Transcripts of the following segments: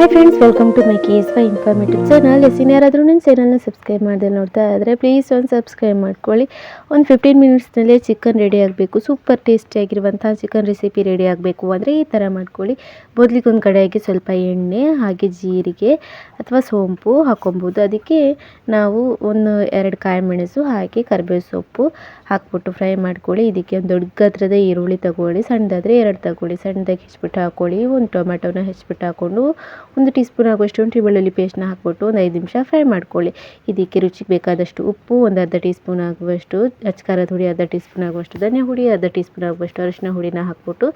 Hi friends welcome to my case ಫೈ informative channel S ಯಾರಾದರೂ ನನ್ನ ಚಾನಲ್ನ ಸಬ್ಸ್ಕ್ರೈಬ್ ಮಾಡಿದೆ ನೋಡ್ತಾ ಇದ್ದರೆ ಪ್ಲೀಸ್ ಒಂದು ಸಬ್ಸ್ಕ್ರೈಬ್ ಮಾಡ್ಕೊಳ್ಳಿ. ಒಂದು ಫಿಫ್ಟೀನ್ ಮಿನಿಟ್ಸ್ನಲ್ಲೇ ಚಿಕನ್ ರೆಡಿ ಆಗಬೇಕು ಸೂಪರ್ ಟೇಸ್ಟಿಯಾಗಿರುವಂಥ ಚಿಕನ್ ರೆಸಿಪಿ ರೆಡಿ ಆಗಬೇಕು ಅಂದರೆ ಈ ಥರ ಮಾಡ್ಕೊಳ್ಳಿ. ಮೊದಲಿಗೆ ಒಂದು ಕಡೆಯಾಗಿ ಸ್ವಲ್ಪ ಎಣ್ಣೆ, ಹಾಗೆ ಜೀರಿಗೆ ಅಥವಾ ಸೋಂಪು ಹಾಕೊಬೋದು ಅದಕ್ಕೆ ನಾವು ಒಂದು ಎರಡು ಕಾಯಿ ಮೆಣಸು, ಹಾಗೆ ಕರಿಬೇವು ಸೊಪ್ಪು ಹಾಕ್ಬಿಟ್ಟು ಫ್ರೈ ಮಾಡ್ಕೊಳ್ಳಿ. ಇದಕ್ಕೆ ಒಂದು ದೊಡ್ಡ ಗಾತ್ರದ ಈರುಳ್ಳಿ ತಗೊಳ್ಳಿ. ಸಣ್ಣದಾದರೆ ಎರಡು ತಗೊಳ್ಳಿ. ಸಣ್ಣದಾಗಿ ಹೆಚ್ಚಿಬಿಟ್ಟು ಹಾಕ್ಕೊಳ್ಳಿ. ಒಂದು ಟೊಮೆಟೊನ ಹೆಚ್ಚಿಬಿಟ್ಟು ಹಾಕ್ಕೊಂಡು ಒಂದು ಟೀ ಸ್ಪೂನ್ ಆಗುವಷ್ಟು ಶುಂಠಿ ಬೆಳ್ಳುಳ್ಳಿ ಪೇಸ್ಟ್ನ ಹಾಕ್ಬಿಟ್ಟು ಒಂದು ಐದು ನಿಮಿಷ ಫ್ರೈ ಮಾಡ್ಕೊಳ್ಳಿ. ಇದಕ್ಕೆ ರುಚಿಗೆ ಬೇಕಾದಷ್ಟು ಉಪ್ಪು, ಒಂದು ಅರ್ಧ ಟೀ ಸ್ಪೂನ್ ಆಗುವಷ್ಟು ಅಚ್ಕಾರದ ಹುಡಿ, ಅರ್ಧ ಟೀ ಸ್ಪೂನ್ ಆಗುವಷ್ಟು ಧನಿಯಾ ಹುಡಿ, ಅರ್ಧ ಟೀ ಸ್ಪೂನ್ ಆಗುವಷ್ಟು ಅರಿಶಿನ ಹುಡಿನ ಹಾಕ್ಬಿಟ್ಟು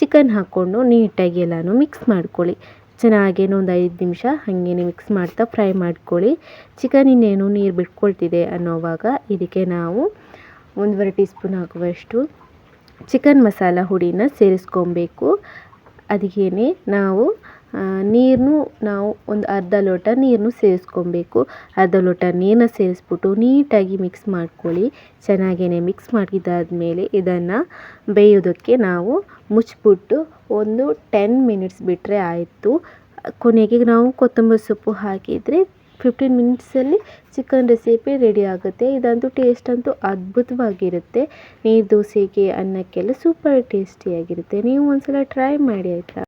ಚಿಕನ್ ಹಾಕ್ಕೊಂಡು ನೀಟಾಗಿ ಎಲ್ಲನೂ ಮಿಕ್ಸ್ ಮಾಡ್ಕೊಳ್ಳಿ. ಚೆನ್ನಾಗೇನು ಒಂದು ಐದು ನಿಮಿಷ ಹಾಗೇನೆ ಮಿಕ್ಸ್ ಮಾಡ್ತಾ ಫ್ರೈ ಮಾಡ್ಕೊಳ್ಳಿ. ಚಿಕನ್ ಇನ್ನೇನು ನೀರು ಬಿಟ್ಕೊಳ್ತಿದೆ ಅನ್ನೋವಾಗ ಇದಕ್ಕೆ ನಾವು ಒಂದೂವರೆ ಟೀ ಸ್ಪೂನ್ ಆಗುವಷ್ಟು ಚಿಕನ್ ಮಸಾಲ ಹುಡಿನ ಸೇರಿಸ್ಕೊಬೇಕು. ಅದಕ್ಕೇನೆ ನಾವು ನೀರನ್ನು ನಾವು ಒಂದು ಅರ್ಧ ಲೋಟ ನೀರನ್ನು ಸೇರಿಸ್ಕೊಬೇಕು. ಅರ್ಧ ಲೋಟ ನೀರನ್ನ ಸೇರಿಸ್ಬಿಟ್ಟು ನೀಟಾಗಿ ಮಿಕ್ಸ್ ಮಾಡ್ಕೊಳ್ಳಿ. ಚೆನ್ನಾಗೇ ಮಿಕ್ಸ್ ಮಾಡಿದಾದ್ಮೇಲೆ ಇದನ್ನು ಬೇಯೋದಕ್ಕೆ ನಾವು ಮುಚ್ಚಿಬಿಟ್ಟು ಒಂದು ಟೆನ್ ಮಿನಿಟ್ಸ್ ಬಿಟ್ಟರೆ ಆಯಿತು. ಕೊನೆಗೆ ನಾವು ಕೊತ್ತಂಬರಿ ಸೊಪ್ಪು ಹಾಕಿದರೆ ಫಿಫ್ಟೀನ್ ಮಿನಿಟ್ಸಲ್ಲಿ ಚಿಕನ್ ರೆಸಿಪಿ ರೆಡಿ ಆಗುತ್ತೆ. ಇದಂತೂ ಟೇಸ್ಟ್ ಅಂತೂ ಅದ್ಭುತವಾಗಿರುತ್ತೆ. ನೀರು, ದೋಸೆಗೆ ಅನ್ನಕ್ಕೆಲ್ಲ ಸೂಪರ್ ಟೇಸ್ಟಿಯಾಗಿರುತ್ತೆ ನೀವು ಒಂದ್ಸಲ ಟ್ರೈ ಮಾಡಿ ಆಯಿತಾ?